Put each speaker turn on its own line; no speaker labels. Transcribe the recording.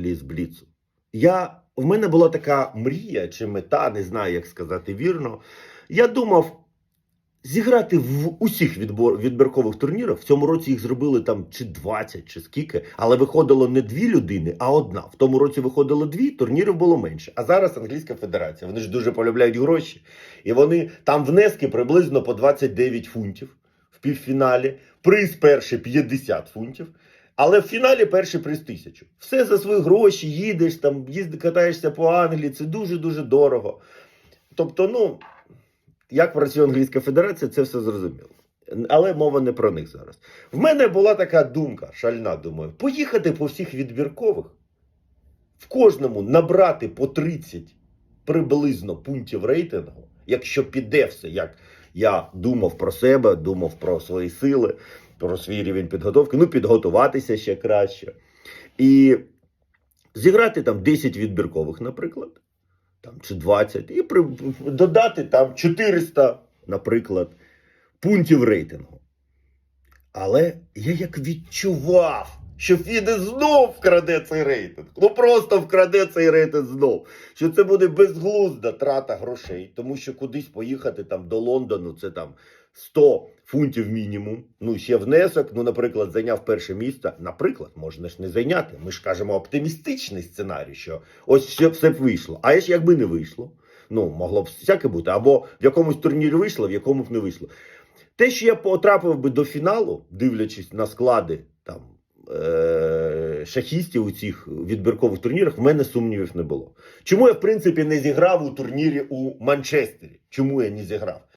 Англії з Бліцу. Я, в мене була така мрія чи мета, не знаю, як сказати вірно. Я думав зіграти в усіх відбор, відбіркових турнірах. В цьому році їх зробили там чи 20, чи скільки, але виходило не дві людини, а одна. В тому році виходило дві, турнірів було менше. А зараз Англійська Федерація. Вони ж дуже полюбляють гроші. І вони там внески приблизно по 29 фунтів в півфіналі. Приз перший 50 фунтів. Але в фіналі перший приз тисячу. Все за свої гроші, їдеш там, їзди, катаєшся по Англії, це дуже-дуже дорого. Тобто, ну, як працює Англійська Федерація, це все зрозуміло. Але мова не про них зараз. В мене була така думка, шальна, думаю, поїхати по всіх відбіркових, в кожному набрати по 30 приблизно пунктів рейтингу, якщо піде все, як я думав про себе, думав про свої сили, про свій рівень підготовки, ну, підготуватися ще краще. І зіграти там 10 відбіркових, наприклад, там, чи 20, і при, додати там 400, наприклад, пунктів рейтингу. Але я як відчував, що Фіде знов вкраде цей рейтинг. Ну просто вкраде цей рейтинг знов. Що це буде безглузда трата грошей, тому що кудись поїхати там до Лондону, це там 100 фунтів мінімум. Ну, ще внесок. Ну, наприклад, зайняв перше місце. Наприклад, можна ж не зайняти. Ми ж кажемо оптимістичний сценарій, що ось все, все б вийшло. А ж якби не вийшло. Ну, могло б всяке бути. Або в якомусь турнірі вийшло, в якому б не вийшло. Те, що я потрапив би до фіналу, дивлячись на склади шахістів у цих відбіркових турнірах, в мене сумнівів не було. Чому я, в принципі, не зіграв у турнірі у Манчестері? Чому я не зіграв?